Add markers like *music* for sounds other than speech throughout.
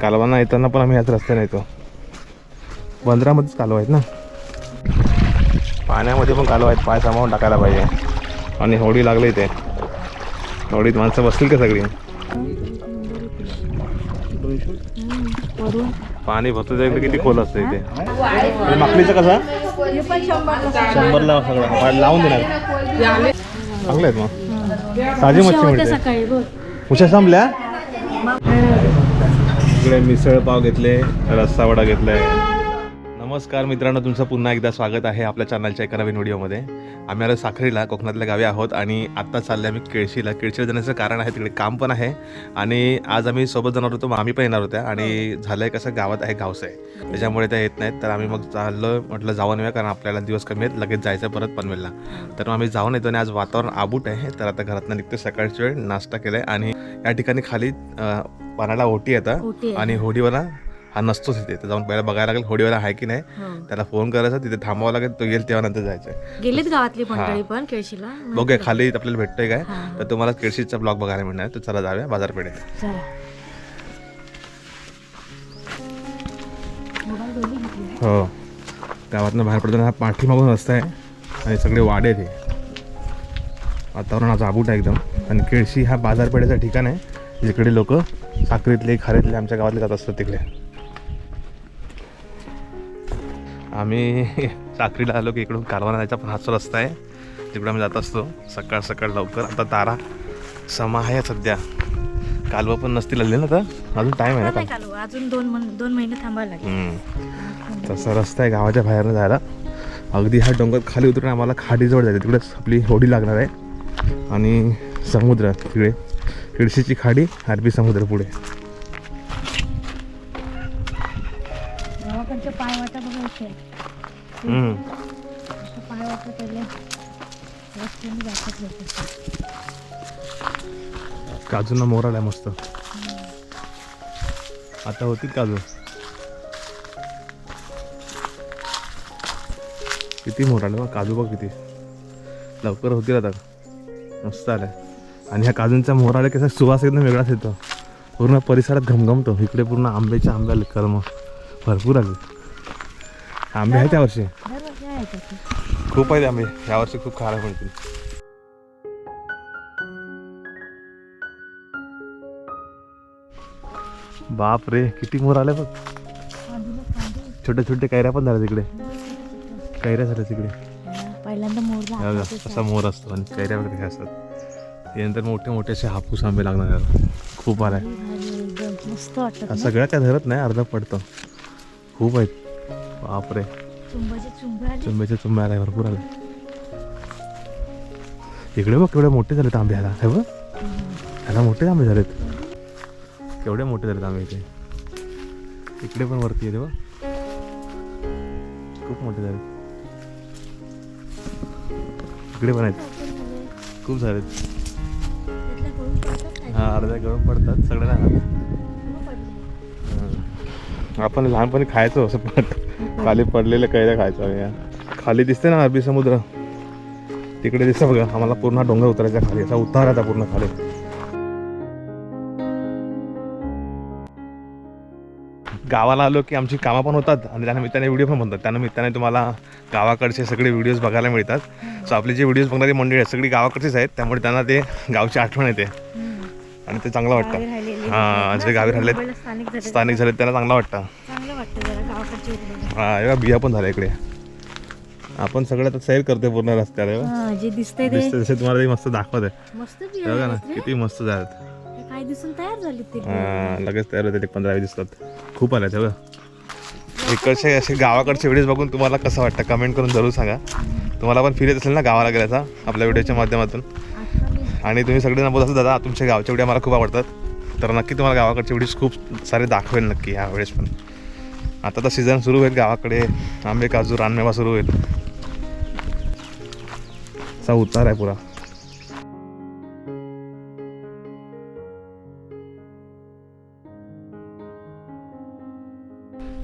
कालवांना येताना पण आम्ही याच रस्त्याने येतो. बंदरामध्येच कालवा आहेत ना? पाण्यामध्ये पण कालवा आहेत. पाय सामावून टाकायला पाहिजे. आणि होडी लागली इथे. होडीत माणसं बसतील का सगळी? पाणी भरतो इकडे किती खोल असतं इथे? माकडीचं कसं? शंभरला सगळं. लावून देणार. चांगले आहेत मग. ताजी मच्छी मिळते. उशा संपल्या? इकडे मिसळ पाव घेतले रस्सा वडा घेतलाय. नमस्कार मित्रांनो तुमचं पुन्हा एकदा स्वागत आहे आपल्या चॅनलच्या एका नवीन व्हिडिओमध्ये. आम्ही आलो साखरीला कोकणातल्या गावी आहोत आणि आत्ता चालले आम्ही केळशीला. केळशीला जाण्याचं कारण आहे तिकडे काम पण आहे. आणि आज आम्ही सोबत जाणार होतो मग आम्ही पण येणार होत्या. आणि झालंय कसं गावात आहे गावस आहे. त्याच्यामुळे त्या येत नाहीत. तर आम्ही मग चाललो म्हटलं जाऊन येऊया कारण आपल्याला दिवस कमी आहेत. लगेच जायचं परत पनवेलला. तर मग आम्ही जाऊन येतो आणि आज वातावरण आबूट आहे. तर आता घरातनं निघतो सकाळची वेळ नाश्ता केलाय. आणि या ठिकाणी खाली पाण्याला ओटी येतं. आणि होडीवाला हा नसतोच इथे तर जाऊन पहिला बघायला लागेल होडीवाला आहे की नाही. त्याला फोन करायचा तिथे थांबावं लागेल तो येईल तेव्हा नंतर जायचं. गेलीत गावातली मंडळी पण केळशीला? बघूया खाली आपल्याला भेटतोय काय. तर तुम्हाला केळशीचा ब्लॉग बघायला मिळणार. तर चला जाऊया बाजारपेठेत. हो. गावातनं बाहेर पडताना हा पाठीमागून रस्ता आहे आणि सगळे वाडे हे. वातावरण आज आबूट आहे एकदम. आणि केळशी हा बाजारपेठेचं ठिकाण आहे. जिकडे लोक साखरीतले खारीतले आमच्या गावातले जात असतात तिकडे. आम्ही *laughs* साखरीला आलो की इकडून कारवाना जायचा पण हाच रस्ता आहे. तिकडे आम्ही जात असतो. सकाळ सकाळ लवकर. आता तारा समा आहे सध्या. कालवं पण नसतील आले ना तर अजून टाईम आहे ना चालू अजून दोन दोन महिने थांबायला लागेल. तसा रस्ता आहे गावाच्या बाहेरनं जायला. अगदी हा डोंगर खाली उतरून आम्हाला खाडीजवळ जायचं तिकडेच आपली होडी लागणार आहे. आणि समुद्र तिकडे. किडशीची खाडी अरबी समुद्र पुढे. काजूंना मोराल आहे मस्त. आता होतील काजू. किती मोराल बघ काजू बघ किती. लवकर होतील आता. मस्त आलाय. आणि ह्या काजूंचा मोर आल्या कसा सुवास एकदम वेगळाच येतो. पूर्ण परिसरात घमघमतो. इकडे पूर्ण आंब्याचे आंबे आले कर्म भरपूर आले. आंबे आहेत त्याची खूप आहेत आंबे. यावर्षी खूप खायला मिळतील. बाप रे किती मोर आले बघ. छोटे छोटे कैऱ्या पण झाल्या तिकडे कैऱ्या झाल्या तिकडे पहिल्यांदा मोर असा मोर असतो आणि कैऱ्या वगैरे असतात. त्यानंतर मोठे मोठे असे हापूस आंबे लागणार याला. खूप एकदम मस्त वाटत सगळ्या काय धरत नाही अर्धा पडतं. खूप आहेत. बापरे. चुंबाचे चुंबे आले. चुंब्याचे चुंबे आलाय भरपूर आले. इकडे बघ केवढे मोठे झालेत आंबे ह्याला. हे बघ. ह्याला मोठे आंबे झालेत. केवढे मोठे झालेत आंबे इथे. इकडे पण वरती आहे बघ. खूप मोठे झालेत. इकडे पण आहेत. खूप झालेत. हा अर्ध्या गळून पडतात सगळे ना आपण लहानपणी खायचो असं पण खाली पडलेलं कैऱ्या खायचो या. खाली दिसते ना अरबी समुद्र. तिकडे दिसतं बघा आम्हाला पूर्ण डोंगर उतरायचा खाली. असा उतार आता पूर्ण खाली. गावाला आलो की आमची कामं पण होतात आणि त्या निमित्ताने व्हिडिओ पण बनतात त्या निमित्ताने तुम्हाला गावाकडचे सगळे व्हिडिओज बघायला मिळतात. सो आपले जे व्हिडिओज बघणारी मंडळी आहेत सगळी गावाकडचीच आहेत. त्यामुळे त्यांना ते गावची आठवण येते. आणि ते चांगलं वाटतं. हां जे गावी मुंबईला स्थानिक झाले त्यांना चांगलं वाटतं. हा एवढा बिया पण झाल्या इकडे. आपण सगळं आता सैर करतोय पूर्ण रस्त्याला जे दिसतंय ते. तुम्हाला ते मस्त दाखवत आहे मस्त बघा ना किती मस्त झालं तयार ते हा, लगेच तयार होते एक पंधरा दिसतात. खूप आल्या बघ. इकडचे असे गावाकडचे व्हिडिओज बघून तुम्हाला कसं वाटतं? कमेंट करून जरूर सांगा. तुम्हाला पण फील येत असेल ना गावाला गेल्याचा आपल्या व्हिडिओच्या माध्यमातून. आणि तुम्ही सगळे बोलत असाल दादा तुमच्या गावचे व्हिडिओ मला खूप आवडतात. तर नक्की तुम्हाला गावाकडचे व्हिडिओज खूप सारे दाखवेल नक्की ह्या वेळेस पण. आता तर सीझन सुरू होईल गावाकडे. आंबे काजू रानमेवा सुरू होईल. असा उतार आहे पुरा.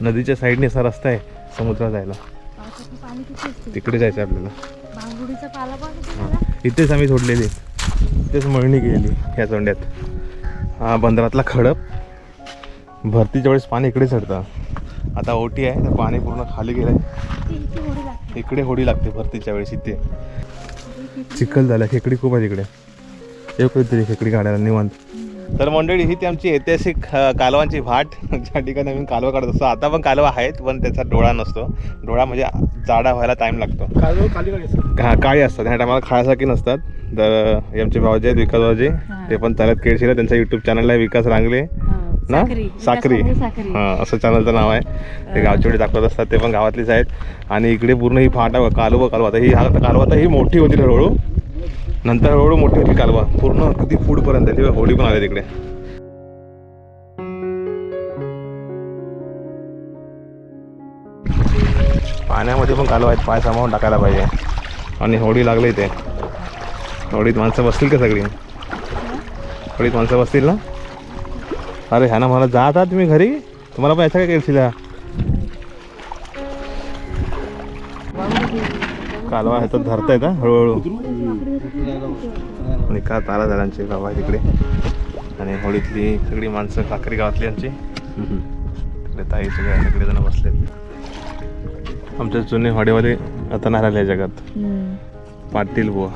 नदीच्या साईडने असा रस्ता आहे समुद्रात जायला. तिकडे जायचं आपल्याला? इथेच आम्ही सोडलेली. इथेच मळणी केलेली ह्या चोंड्यात हा बंदरातला खडप. भरतीच्या वेळेस पाणी इकडे चढतं. आता ओटी आहे तर पाणी पूर्ण खाली होडी लागते. इकडे होडी लागते भरतीच्या वेळेस इथे. चिखल झाला खेकडी खूप आहे तिकडे. येऊ कधीतरी खेकडी काढायला निवांत. तर मंडळी ही ती आमची ऐतिहासिक कालवांची भाट ज्या ठिकाणी आम्ही कालवा काढत असतो. आता पण कालवा आहेत पण त्याचा डोळा नसतो. डोळा म्हणजे जाडा व्हायला टाईम लागतो. हा काळी असतात. ह्या टायमाला खाण्यासारखी नसतात. तर हे आमचे भाऊजी आहेत विकास भाऊजी. ते पण चालत केळशीला त्यांचा युट्यूब चॅनल आहे विकास रांगले. ना? साखरी. साखरी. हां असं चॅनलचं नाव आहे. ते गावची वेळी दाखवत असतात ते पण गावातलीच आहेत. आणि इकडे पूर्ण ही फाटा कालवा कालवा. आता ही हा कालवा आता ही मोठी होती हळूहळू नंतर हळूहळू मोठी होती कालवा. पूर्ण किती पुढपर्यंत आहे. होळी होडी पण आली तिकडे. पाण्यामध्ये पण कालवा आहेत. पाय सामावून टाकायला पाहिजे. आणि होडी लागली ते होडीत माणसं बसतील का सगळी? होडीत माणसं बसतील ना? अरे ह्या ना मला जात आहात तुम्ही घरी? तुम्हाला पण याचा काय केलशिला कालवा ह्याच्यात धरता येतं हळूहळू. आणि का तारा झाडांचे गाव आहे तिकडे. आणि होळीतली सगळी माणसं साखरी गावातली आमची. तिकडे ताई सगळे सगळे जण बसलेत. आमच्या जुने हॉडेवाले आता नाही राहिले जगात. पाटील बुवा.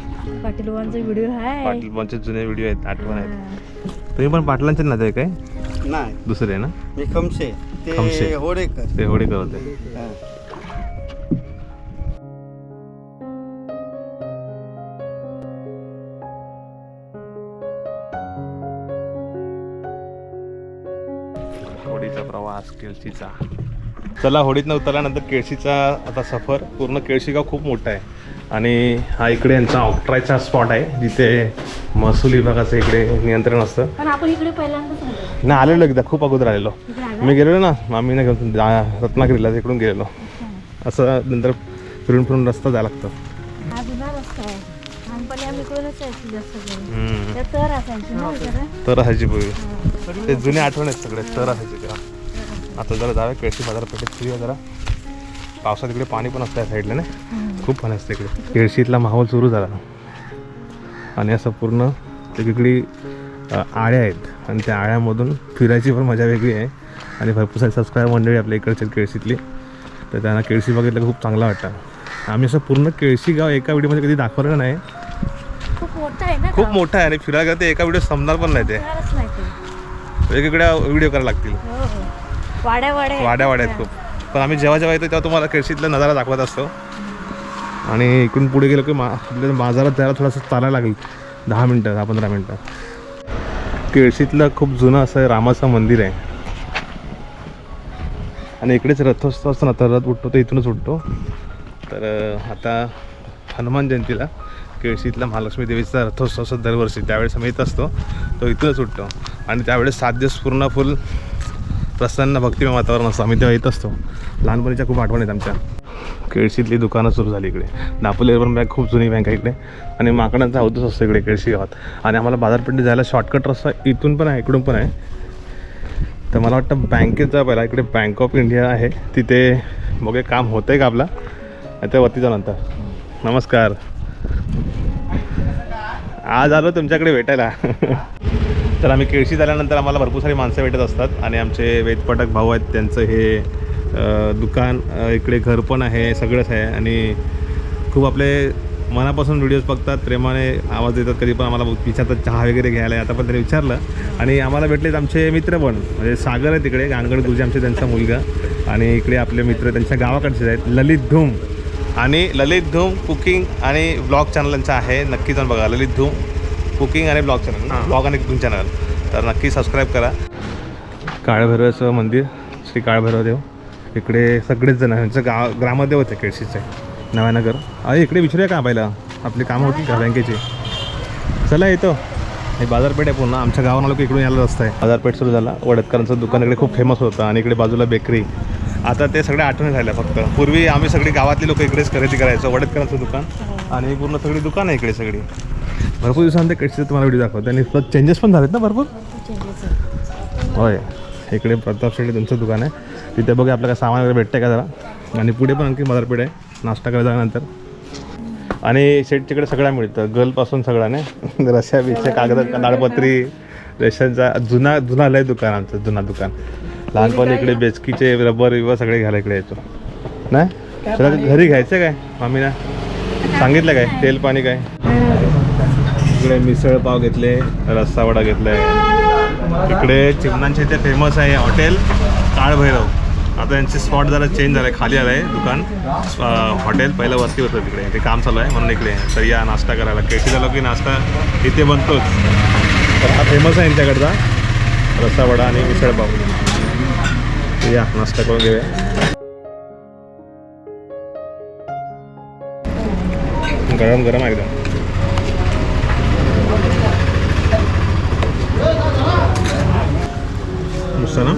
पाटील बुवांचा व्हिडिओ आहे. पाटील बुवांचे जुने व्हिडिओ आहेत आठवण आहेत. तुम्ही पण पाटलांचे नाते आहे काय? नाही. दुसरे आहे ना? मी खमशे. खमशे. ते होडेकर ते होळी करते होडीचा प्रवास केळशीचा चला होडीतनं उतरल्यानंतर केळशीचा आता सफर. पूर्ण केळशी गाव खूप मोठं आहे. आणि हा इकडे यांचा ऑक्ट्रायचा स्पॉट आहे. जिथे महसूल विभागाचं इकडे नियंत्रण असतं. पण आपण इकडे पहिल्यांदाच आलो नाही आलेलो एकदा. खूप अगोदर आलेलो. मी गेलेलो ना. मामीने घेऊन जा- रत्नागिरीला तिकडून गेलेलो. असं नंतर फिरून फिरून रस्ता जायला लागतं. हा जुना रस्ता आहे. लहानपणी आम्ही इकडूनच यायचो जास्त करून. हम्म. त्या तर असायची ना इकडे? तर असायची पूर्वी. ते जुने आठवण आहेत सगळे तर असायचे तेव्हा आता जरा जाऊया केळशी बाजारपेठेत फिरूया जरा. पावसात इकडे पाणी पण असतं या साईडला ना खूप पाणी असतं इकडे. केळशीतला माहोल सुरू झाला. आणि असं पूर्ण वेगवेगळी आळ्या आहेत. आणि त्या आळ्यामधून फिरायची पण मजा वेगळी आहे. आणि भरपूर सारी सबस्क्राईब मंडळी आपल्या इकडच्या केळशीतली. तर त्यांना केळशी बघितलं खूप चांगलं वाटतं. आम्ही असं पूर्ण केळशी गाव एका व्हिडिओमध्ये कधी दाखवलं नाही. खूप मोठा आहे आहे आणि फिरायला गेलं ते एका व्हिडिओ संपणार पण नाही नाही. ते वेगवेगळ्या व्हिडिओ करायला लागतील. हो हो. वाड्या वाड्या आहेत. वाड्या वाड्या आहेत खूप. पण आम्ही जेव्हा जेव्हा येतो तेव्हा तुम्हाला केळशीतला नजारा दाखवत असतो. आणि इकडून पुढे गेलो की मा बाजारात जायला थोडंसं चालायला लागेल. दहा मिनटं दहा पंधरा मिनटं. केळशीतलं खूप जुनं असं रामाचं मंदिर आहे. आणि इकडेच रथोत्सव असतो ना तर रथ उठतो तर इथूनच उठतो. तर आता हनुमान जयंतीला केळशीतला महालक्ष्मी देवीचा रथोत्सव असतो दरवर्षी. त्यावेळेस आम्ही येत असतो तो इथूनच उठतो. आणि त्यावेळेस सात दिवस पूर्ण फुल प्रसन्न भक्तिमय वातावरण असतं. आम्ही तेव्हा येत असतो. लहानपणीच्या खूप आठवण आहेत आमच्या. केळशीतली दुकानं सुरू झाली इकडे. दापोली अर्बन बँक खूप जुनी बँक आहे इकडे. आणि माकडांचा हाऊसच असतो इकडे केळशी गावात आणि आम्हाला बाजारपेठेत जायला शॉर्टकट रस्ता इथून पण आहे इकडून पण आहे. तर मला वाटतं बँकेत जा पहिला इकडे बँक ऑफ इंडिया आहे. तिथे बघे काम होतं आहे का आपला? त्या वरती जाऊ नंतर. नमस्कार. आज आलो तुमच्याकडे भेटायला. *laughs* तर आम्ही केळशी झाल्यानंतर आम्हाला भरपूर सारी माणसं भेटत असतात. आणि आमचे वेदपटक भाऊ आहेत त्यांचं हे दुकान इकडे घर पण आहे सगळंच आहे. आणि खूप आपले मनापासून व्हिडिओज बघतात प्रेमाने आवाज देतात. कधी पण आम्हाला विचारतात चहा वगैरे घ्यायला आता पण त्यांनी विचारलं. आणि आम्हाला भेटलेत आमचे मित्र पण. म्हणजे सागर आहे तिकडे गानगड गुरुजी आमचे त्यांचा मुलगा. आणि इकडे आपले मित्र त्यांच्या गावाकडचे आहेत. ललित धूम. आणि ललित धूम कुकिंग आणि ब्लॉग चॅनल आहे. नक्की जाऊन बघा. ललित धूम. कुकिंग आणि ब्लॉग चॅनल. ब्लॉग आणि कुकिंग चॅनल. तर नक्की सबस्क्राईब करा. काळभैरवाचं मंदिर श्री काळभैरव देव इकडे सगळेच जण यांचं गाव ग्रामदेव होते केळशीचे. नव्यानगर अरे इकडे विचारूया का पहिला आपली कामं होती का बँकेची? चला येतो हे बाजारपेठ आहे पूर्ण. आमच्या गावाला लोक इकडून यायला रस्ता आहे. बाजारपेठ सुरू झाला. वडतकरांचं दुकान इकडे खूप फेमस होतं आणि इकडे बाजूला बेकरी आता ते सगळे आठवणी राहिल्या फक्त. पूर्वी आम्ही सगळी गावातली लोक इकडेच खरेदी करायचो. वडतकरांचं दुकान आणि पूर्ण सगळी दुकान आहे इकडे सगळी. भरपूर दिवसानंतर केळशीचं तुम्हाला व्हिडिओ दाखवतो. आणि प्लस चेंजेस पण झालेत ना भरपूर. होय. इकडे प्रताप शेट्टी तुमचं दुकान आहे. तिथे बघा आपलं काय सामान वगैरे भेटतं का जरा. आणि पुढे पण आणखी बाजारपेठ आहे. नाश्ता करायला जाण्यानंतर. आणि शेटच्याकडे सगळं मिळतं गर्लपासून सगळं नाही? *laughs* रश्या बिश्या कागद कागदपत्री रेशनचा जुना जुना लय दुकान आमचं जुना दुकान. लहानपणी इकडे बेचकीचे रबर बिबर सगळे घ्यायला इकडे यायचो नाही? घरी घ्यायचं काय? मामीना? सांगितलं काय? तेल पाणी काय? इकडे मिसळ पाव घेतले रस्सा वडा घेतलाय. इकडे चिमणांचे इथे फेमस आहे हॉटेल काळभैरव. आता यांचे स्पॉट जरा चेंज झालं आहे खाली आलं आहे दुकान हॉटेल पहिलं वरती होतं तिकडे ते काम चालू आहे म्हणून इकडे. तर या नाश्ता करायला केशी झालो की नाश्ता इथे बनतोच. तर हा फेमस आहे यांच्याकडचा रस्सा वडा आणि मिसळ पाव. या नाश्ता करून घेऊया. गरम गरम एकदम. मस्त ना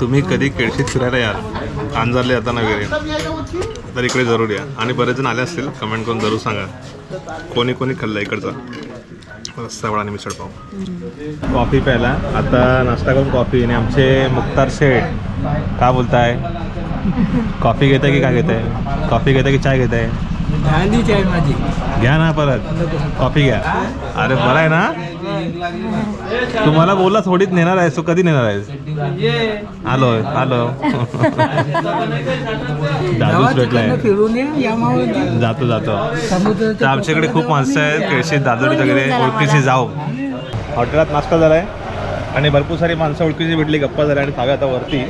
तुम्ही कधी केळशीत फिरायला याल? अंजारले जाताना वगैरे तर इकडे जरूर या. आणि बरेच जण आले असतील कमेंट करून जरूर सांगा. कोणी कोणी खाल्लं इकडचा? रस्सा आणि मिसळ पाव. कॉफी प्यायला. आता नाश्ता करून कॉफी. आणि आमचे मुक्तार शेठ का बोलताय? कॉफी घेताय की काय घेताय? कॉफी घेताय की चाय घेताय? झालीच आहे माझी. घ्या ना परत. कॉफी घ्या. अरे बरं आहे ना? तुम्हाला बोलला थोडीच नेणार आहेस तू कधी नेणार आहेस? आलोय आलो. दादूच भेटलाय. फिरून जातो जातो. तर आमच्याकडे खूप माणसं आहेत केळशी दादोडी वगैरे ओळखीची जाऊ. हॉटेलात नाश्ता झालाय आणि भरपूर सारी माणसं ओळखीची भेटली गप्पा झाल्या आणि आता वरती.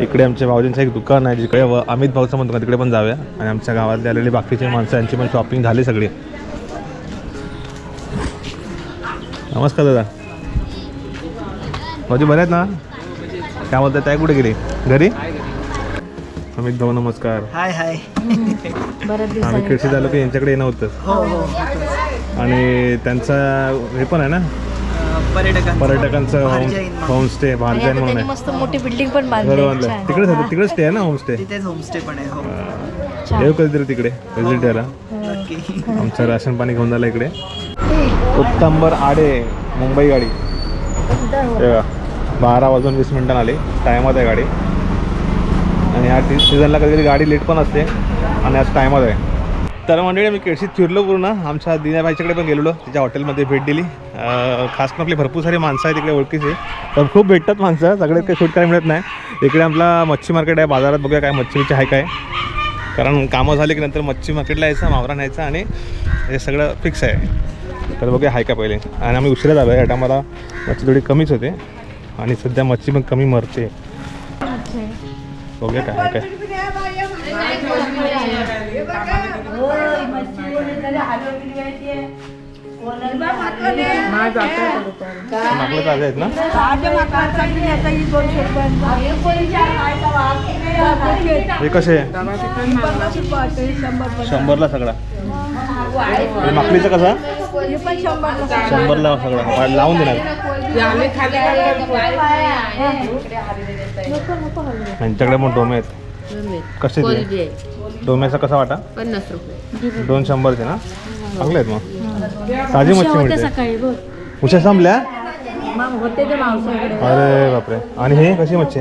इकडे आमच्या भाऊजींचं एक दुकान आहे जिकडे व- अमित भाऊचं म्हणतो तिकडे पण जाऊया. आणि आमच्या गावातले आलेले बाकीचे माणसं यांची पण शॉपिंग झाली सगळी. नमस्कार दादा. भाऊजी बरे आहेत ना? काय बोलतात त्या कुठे गेली? घरी? अमित भाऊ नमस्कार. हाय हाय. आम्ही कृषी झालो की यांच्याकडे येणं होतं. हो हो. आणि त्यांचा हे पण आहे ना? पर्यटकांचं. होमस्टे भारजन म्हणून आहे. मस्त मोठी बिल्डिंग पण बांधली बरोबर आहे. छान. तिकडेच आहे तिकडेच स्टे आहे ना होमस्टे? तिथेच होमस्टे पण आहे हो. येऊ कधीतरी तिकडे विजिट द्यायला. नक्की. आमचं राशन पाणी घेऊन झालं इकडे. *laughs* उत्तंबर आडे मुंबई गाडी. हे. बारा वाजून वीस मिनिटांनी आली. टायमात आहे गाडी. आणि ह्या टी सीझनला कधी कधी गाडी लेट पण असते. आणि आज टायमात आहे. तर मंडळी मी केळशीत फिरलो पूर्ण. आमच्या दिनाबाईच्याकडे पण गेलेलो तिच्या हॉटेलमध्ये भेट दिली. खास करून आपली भरपूर सारी माणसं आहेत तिकडे ओळखीची. तर खूप भेटतात माणसं सगळे काही शूट करायला मिळत नाही. इकडे आपला मच्छी मार्केट आहे बाजारात बघूया काय मच्छी बिच्छी आहे. काय कारण कामं झाली की नंतर मच्छी मार्केटला यायचं मावरा न्यायचा आणि हे सगळं फिक्स आहे. तर बघूया आहे का पहिले. आणि आम्ही उशिरा झालो आहे मला मच्छी थोडी कमीच होते. आणि सध्या मच्छी पण कमी मरते. बघूया काय आहे काय मागलं ताजे आहेत ना? हे कसे? शंभरला सगळा? हे माकडीचं कसा? शंभरला सगळा. लावून देणार. यांच्याकडे पण डोमे आहेत. कसे ते? डोम्याचा कसा वाटा? पन्नास रुपये. दोन शंभरचे ना? चांगले आहेत मग. ताजी मच्छी मिळते. उशा संपल्या? मग होते ते मावसाकडे. अरे बापरे. आणि हे कशी मच्छी?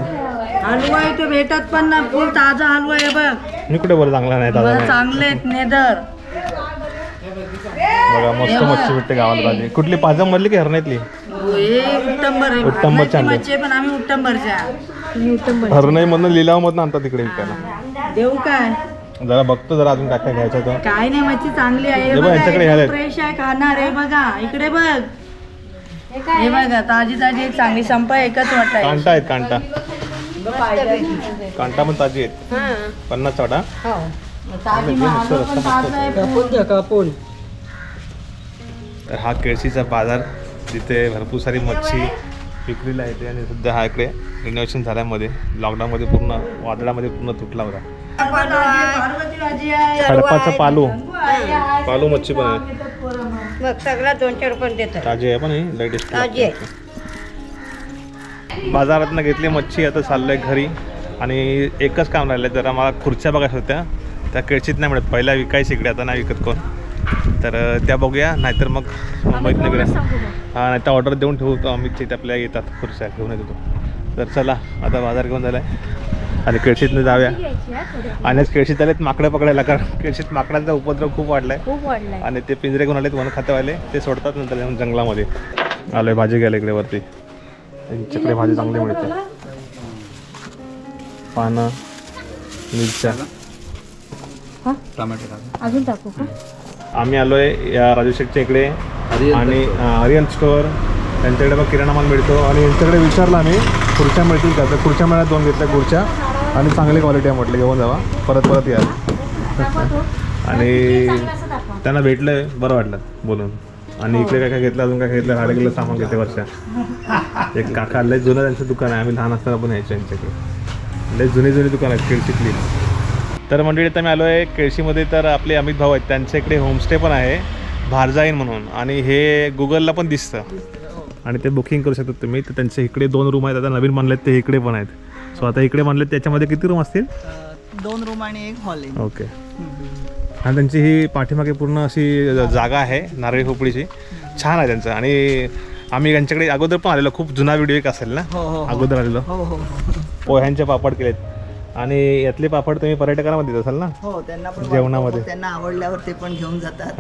हलवा इथे भेटत पण ना फुल ताजा हलवा आहे बघ. मी कुठे बोल चांगला नाही बरं चांगले आहेत नेदर. बघा मस्त मच्छी भेटते गावाला ताजी कुठली पाजम मधली की हरण्यातली? उत्तंबर आहे. उत्तंबर चांगले. पण आम्ही उत्तंबरच्या हरणाई मधनं लिलाव मधनं आणतात तिकडे विकायला. देऊ काय? जरा बघतो जरा अजून काय काय घ्यायचं तर काय नाही मच्छी चांगली आहे. हे हे बघ, फ्रेश आहे खाणार आहे बघा. इकडे बघ. हे बघा ताजी ताजी एक चांगली संपा एकच वाटाय कांटा आहेत कांटा. कांटा पण ताजी आहेत. पन्नास वाटा ताजी महाग पण ताजा आहे. कापून तर हा केळशीचा बाजार जिथे भरपूर सारी मच्छी विक्रीला येते आणि सध्या हा इकडे रिनोव्हेशन झाल्यामध्ये लॉकडाऊनमध्ये पूर्ण वादळामध्ये पूर्ण तुटला होता. खडपाचा पालू. पालू मच्छी पण आहे. मग सगळा दोनशे रुपये देतात. ताजी आहे पण ही लेटेस्ट ताजी आहे. बाजारातनं घेतली मच्छी आता चाललोय घरी. आणि एकच काम राहिलं जरा मला खुर्च्या बघायच्या होत्या. त्या केळशीत नाही मिळत. पहिल्या विकायची इकडे आता नाही विकत कोण. तर त्या बघूया नाहीतर मग मुंबईत वगैरे हां नाही तर ऑर्डर देऊन ठेवतो अमितचे इथे आपल्या येतात खुर्च्या घेऊन येतो. तर चला आता बाजार घेऊन झाला आहे आणि केळशीतनं जाऊया. आणि केळशीत आलेत माकडं पकडायला कारण केळशीत माकडांचा उपद्रव खूप वाढलाय. खूप वाढलाय. आणि ते पिंजरे घेऊन आलेत वन खातेवाले ते सोडतात नंतर जंगलामध्ये. आलोय भाजी घ्यायला इकडे वरती. त्यांच्याकडे भाजी चांगली मिळते. पानं मिरच्या. अजून टाकू का? आम्ही आलोय या राजू शेठच्या इकडे. आणि आर्यन स्टोअर त्यांच्याकडे मग किराणा माल मिळतो. आणि यांच्याकडे विचारलं आम्ही खुर्च्या मिळतील का? तर खुर्च्या मिळाल्या दोन घेतल्या खुर्च्या. आणि चांगली क्वालिटी आहे म्हटलं घेऊन जावा. परत परत या. आणि त्यांना भेटलं बरं वाटलं बोलून. आणि इकडे काय काय घेतलं अजून काय घेतलं साडे किलो सामान घेते वर्षा. एक काका लय जुनं त्यांचं दुकान आहे आम्ही लहान असताना पण यायचो यांच्याकडे. लय जुनी जुनी दुकान आहेत केळशीतली तर मंडळी आता मी आलो आहे केळशीमध्ये तर आपले अमित भाऊ आहेत त्यांच्या इकडे होमस्टे पण आहे भारजाईन म्हणून. आणि हे गुगलला पण दिसतं. आणि ते बुकिंग करू शकतात तुम्ही. तर त्यांचे इकडे दोन रूम आहेत आता नवीन बांधलेत ते इकडे पण आहेत. सो आता इकडे बांधलेत त्याच्यामध्ये किती रूम असतील? दोन रूम आणि एक हॉल आहे. ओके आणि त्यांची ही पाठीमागे पूर्ण अशी जागा आहे नारळी खोपडीची छान आहे त्यांचं. आणि आम्ही त्यांच्याकडे अगोदर पण आलेलो. खूप जुना व्हिडिओ एक असेल ना? हो हो हो. अगोदर आलेलो. हो हो. पोह्यांचे पापड केलेत. आणि यातले पापड तुम्ही पर्यटकांना देत असाल ना? हो त्यांना पण जेवणामध्ये. त्यांना आवडल्यावर ते पण घेऊन जातात.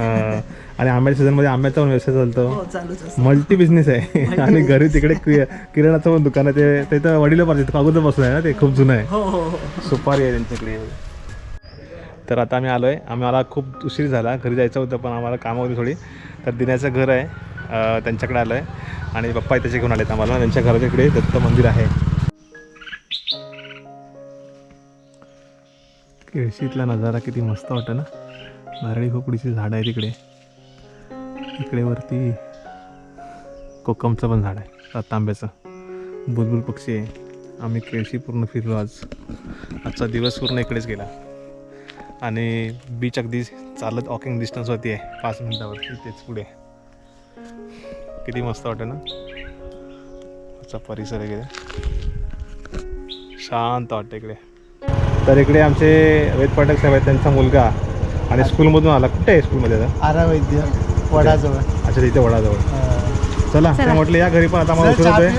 आणि आंब्याच्या सीझनमध्ये आंब्याचा पण व्यवसाय चालतो. हो मल्टी बिझनेस आहे. *laughs* आणि घरी तिकडे किराणाचं पण दुकान आहे. ते तर वडील पाहिजे अगोदर बसून आहे ना ते. खूप जुनं आहे. हो हो सुपारी आहे त्यांच्याकडे. तर आता आम्ही आलो आहे आम्हाला खूप उशीर झाला. घरी जायचं होतं पण आम्हाला कामं होती थोडी. तर दिण्याचं घर आहे. त्यांच्याकडे आलं आहे आणि पप्पा त्याचे घेऊन आलेत आम्हाला. त्यांच्या घराच्या इकडे दत्त मंदिर आहे. केळशीतला नजारा किती मस्त वाटतं ना? नारळी खोपडीची झाड आहे तिकडे इकडे वरती कोकमचं पण झाड आहे. तांब्याचं बुलबुल पक्षी आहे. आम्ही केळशी पूर्ण फिरलो आज. आजचा दिवस पूर्ण इकडेच गेला. आणि बीच अगदी चालत वॉकिंग डिस्टन्सवरती आहे. पाच मिनिटावर. इथेच पुढे. किती मस्त वाटतं ना? आजचा परिसर वगैरे. शांत वाटतं इकडे. तर इकडे आमचे वेद पाठक साहेब आहेत त्यांचा मुलगा. आणि स्कूलमधून आला. कुठे आहे स्कूलमध्ये आता? आरा वैद्य वडाजवळ. अच्छा तिथे वडाजवळ. चला ते म्हटलं या घरी पण आता मला उशीर होतोय.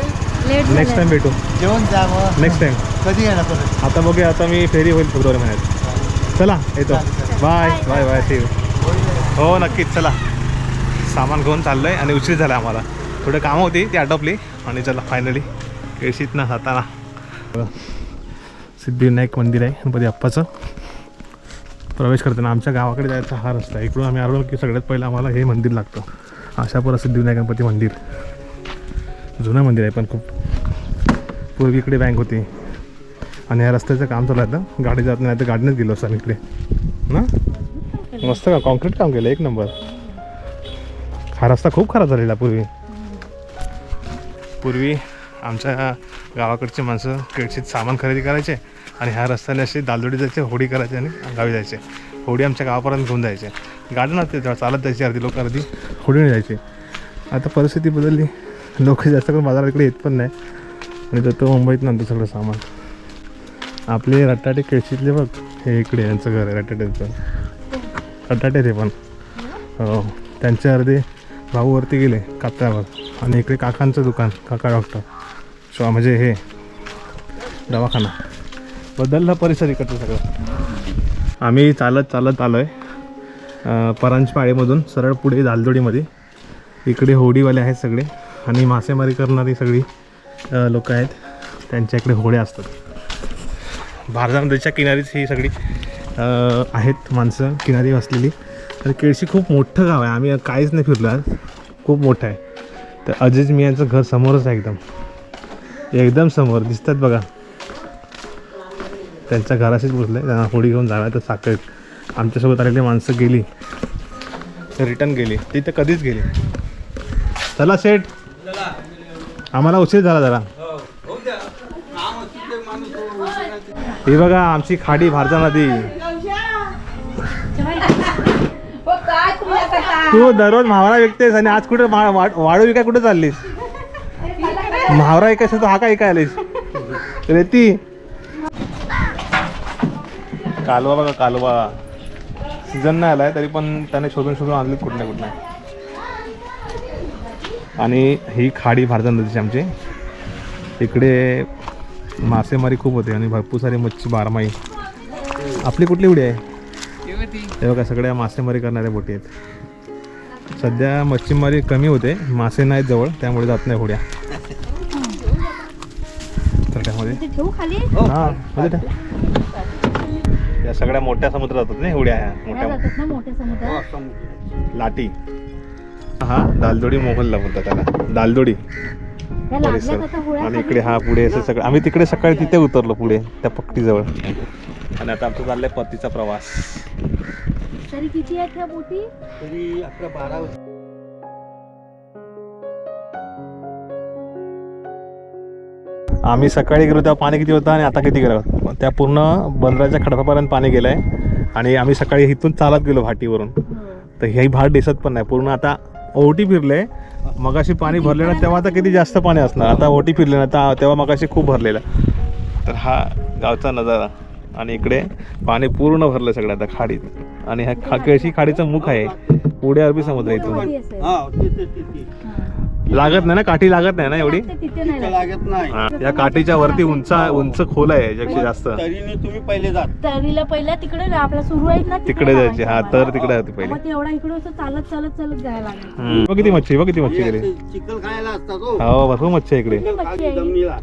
लेट नेक्स्ट टाइम भेटू. जेवण जावं नेक्स्ट टाइम कधी येणार परत आता बघूया आता मी फेरी होईल फेब्रुवारी महिन्यात चला येतो. बाय बाय बाय सी हो नक्कीच. चला. सामान घेऊन चाललो आहे आणि उशीर झाला आम्हाला. थोडं कामं होती ती आटोपली. आणि चला फायनली केळशीत ना जाताना. सिद्धिविनायक मंदिर आहे गणपती अप्पाचं प्रवेश करताना आमच्या गावाकडे जायचा हा रस्ता आहे. इकडून आम्ही आलो की सगळ्यात पहिलं आम्हाला हे मंदिर लागतं. आशापुरा सिद्धिविनायक गणपती मंदिर. जुनं मंदिर आहे पण खूप पूर्वी इकडे बँक होती. आणि या रस्त्याचं काम चालू आहे गाडी जात नाही तर गाडीनेच गेलो असं आम्ही इकडे. ना? मस्त का कॉन्क्रीट काम केलं एक नंबर. हा रस्ता खूप खराब झालेला पूर्वी. पूर्वी आमच्या गावाकडची माणसं केळशीत सामान खरेदी करायचे आणि ह्या रस्त्याने असे दालदोडी जायचे होडी करायचे आणि गावी जायचे. होडी आमच्या गावापर्यंत घेऊन जायचे. गाडी नव्हती तेव्हा चालत जायची अर्धी लोक अर्धी होडीने जायचे. आता परिस्थिती बदलली. लोक जास्त करून बाजाराकडे येत पण नाही. आणि जातो मुंबईत नंतर सगळं सामान. आपले रटाटे केळशीतले बघ. हे इकडे यांचं घर आहे रटाट्यांचं. रटाटे ते पण. हो. त्यांचे अर्धे भाऊवरती गेले कापऱ्यावर आणि इकडे काकांचं दुकान काका डॉक्टर. शॉ म्हणजे हे दवाखाना. बदलला परिसर इकडचं सगळं. आम्ही चालत चालत आलो आहे परांजपाळेमधून सरळ पुढे दालदोडीमध्ये इकडे होडीवाले आहेत सगळे आणि मासेमारी करणारी सगळी लोक आहेत. त्यांच्या इकडे होड्या असतात. भारजा नदीच्या किनारीच ही सगळी आहेत माणसं किनारी बसलेली तर केळशी खूप मोठं गाव आहे. आम्ही काहीच नाही फिरलो आज. खूप मोठं आहे. तर अजिज मी यांचं घर समोरच आहे एकदम. एकदम समोर दिसतात बघा. त्यांच्या घराशीच बसलं त्यांना होडी घेऊन जाणार तर साखर. आमच्यासोबत आलेली माणसं गेली रिटर्न गेली. ती तर कधीच गेली चला शेठ आम्हाला उशीर झाला जरा. ही बघा आमची खाडी भारजा नदी. तू दररोज म्हावरा विकतेस आणि आज कुठे मा- वा- वाळू विकाय कुठे चाललीस? म्हावरा विकायचा तर हा काय काय आलीस? रेती. कालवा बघा कालवा. सीझन नाही आलाय तरी पण त्याने शोधून शोधून आणली कुठल्या कुठल्या आणि ही खाडी भारता नदीची आमची. इकडे मासेमारी खूप होते आणि भरपूर सारी मच्छी बारमाही. आपली कुठली उडी आहे? तेव्हा का सगळ्या मासेमारी करणाऱ्या बोटी आहेत. सध्या मच्छीमारी कमी होते मासे नाहीत जवळ त्यामुळे जात नाही होड्या. ठेवू खाली? हा. मध्ये टाक. या सगळ्या मोठ्या समुद्रात जातात ना होड्या ह्या मोठ्या समुद्रात? लाटी हा दालदोडी मोहनला बोलतात त्याला. दालदोडी. आणि. इकडे हा पुढे असं सगळं. आम्ही तिकडे सकाळी तिथे उतरलो पुढे त्या पट्टीजवळ आणि आता आमचा चाललाय परतीचा प्रवास. तरी किती ह्या बोटी तरी अकरा बारा आम्ही सकाळी गेलो तेव्हा पाणी किती होतं आणि आता किती गेलं? त्या पूर्ण बंदराच्या खडपापर्यंत पाणी गेलं आहे आणि आम्ही सकाळी इथून चालत गेलो भाटीवरून. तर ही भाट दिसत पण नाही. पूर्ण आता ओटी फिरले. मगाशी पाणी भरलेलं तेव्हा आता किती जास्त पाणी असणार? आता ओटी फिरले ना आता तेव्हा मगाशी खूप भरलेलं. तर हा गावचा नजारा. आणि इकडे पाणी पूर्ण भरलं सगळं आता खाडीत. आणि ह्या खा केळशी खाडीचं मुख आहे. पुढे अरबी समुद्र इथून. इथून लागत नाही ना काठी लागत नाही ना एवढी? तिथे नाही लागत. लागत. नाही. हा, या काठीच्या वरती उंच उंच खोल आहे याच्यापेक्षा जास्त. तरीने तुम्ही पहिले जात. तरीला पहिला तिकडे आपला सुरू आहेत ना तिकडे जायचे. हा लावायचं तर तिकडे होती पहिले. मग ते एवढा इकडे असं चालत चालत चालत जायला लागेल. हम्म. बघ किती मच्छी बघ किती मच्छी गेली. हे चिखल खायला असतात हो. हो भरपूर मच्छी आहे इकडे. चिखल खायची जमिनीला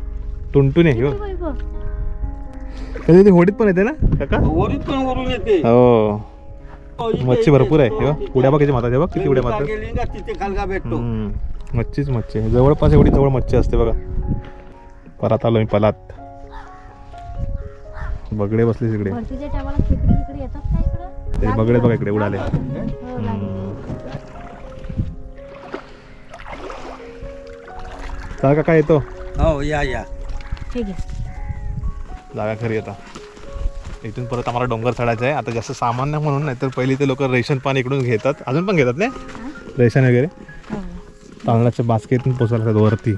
टुनटुन आहे हो बघ, बघ. ती होडीत पण येते ना काका? पण वरून येते. हो. हो, मच्छी भरपूर आहे. हो, हे बघ. उड्या बघायची माता हे बघ किती उड्या मारतात. गेली का तिथे खालगा भेटतो. हम्म. मच्छीच मच्छी आहे. जवळपास एवढी जवळ मच्छी असते बघा. परात आलो मी पलात. बगडे बसले तिकडे. ते बगडे बघा इकडे उडाले. हो, लागले. हम्म. चला काका येतो? हो या या. हे जागा खरी आता. इथून परत आम्हाला डोंगर चढायचं आहे. आता जास्त सामान्य म्हणून नाही तर पहिली ते लोक रेशन पाणी इकडून घेतात. अजून पण घेतात नाही रेशन वगैरे? हो. तांदळाच्या बास्केतून पोचायला वरती.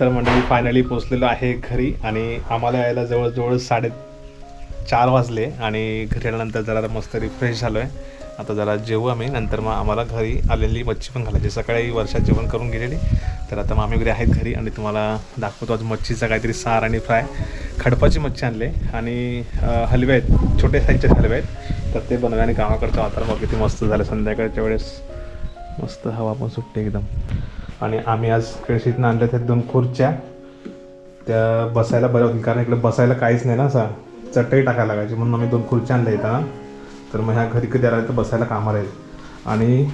तर मंडळी फायनली पोचलेलो आहे घरी आणि आम्हाला यायला जवळजवळ साडे चार वाजले आणि घरी आल्यानंतर जरा मस्त रिफ्रेश झालो आहे आता जरा जेवू आम्ही नंतर मग आम्हाला घरी आलेली मच्छी पण घालायची. सकाळी वर्षात जेवण करून गेलेली. तर आता मग आम्ही वगैरे आहेत घरी आणि तुम्हाला दाखवतो आज मच्छीचा काहीतरी सार आणि फ्राय. खडपाची मच्छी आणले आणि हलवे आहेत. छोटे साईजचे हलवे आहेत. तर ते बनवले आणि गावाकडचं वातावरण मग किती मस्त झालं. संध्याकाळच्या वेळेस मस्त हवा पण सुटते एकदम. आणि आम्ही आज केळशीतनं आणल्या त्या दोन खुर्च्या. त्या बसायला बऱ्या होतील कारण इकडे बसायला काहीच नाही ना असा. चटई टाकायला लागायची म्हणून आम्ही दोन खुर्च्या आणल्या इथं. तर मग ह्या घरी कधी आला तर बसायला कामाला आहेत आणि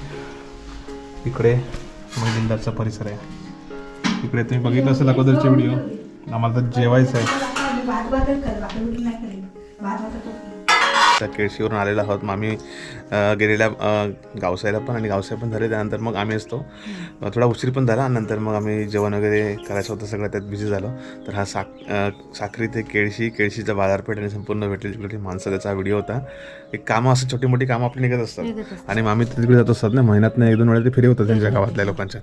इकडे महिंदारचा परिसर आहे. इकडे तुम्ही बघितलं असेल अगोदरचे व्हिडिओ. आम्हाला तर जेवायचं आहे. त्या केळशीवरून आलेला आहोत. मग आम्ही गेलेल्या गावसाईला पण आणि गावसाई पण झाले. त्यानंतर मग आम्ही असतो. थोडा उशीर पण झाला. नंतर मग आम्ही जेवण वगैरे करायचं होतं सगळं. त्यात बिझी झालो. तर हा साक अ, साखरी ते केळशी केळशीचा बाजारपेठ आणि संपूर्ण भेटली तिकडे माणसं. त्याचा व्हिडिओ होता. एक कामं असं छोटी मोठी कामं आपली निघत असतात. आणि मग आम्ही तिकडे जात असतात ना. महिन्यात एक दोन वेळा ते फिरे होतात त्यांच्या गावातल्या लोकांच्या.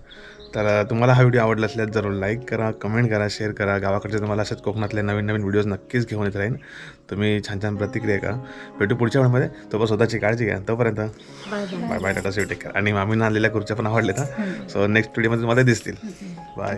तर तुम्हाला हा व्हिडिओ आवडला असल्यास जरूर लाईक करा कमेंट करा शेअर करा. गावाकडचे तुम्हाला अशाच कोकणातले नवीन नवीन व्हिडिओज नक्कीच घेऊन येत राहीन. तुम्ही छान छान प्रतिक्रिया करा. भेटू पुढच्या वेळामध्ये. तोपर्यंत स्वतःची काळजी घ्या. तोपर्यंत. Bye bye tata take care. आणि मामीनं आणलेल्या खुर्च्या पण आवडल्या सो नेक्स्ट व्हिडिओमध्ये तुम्हाला दिसतील. बाय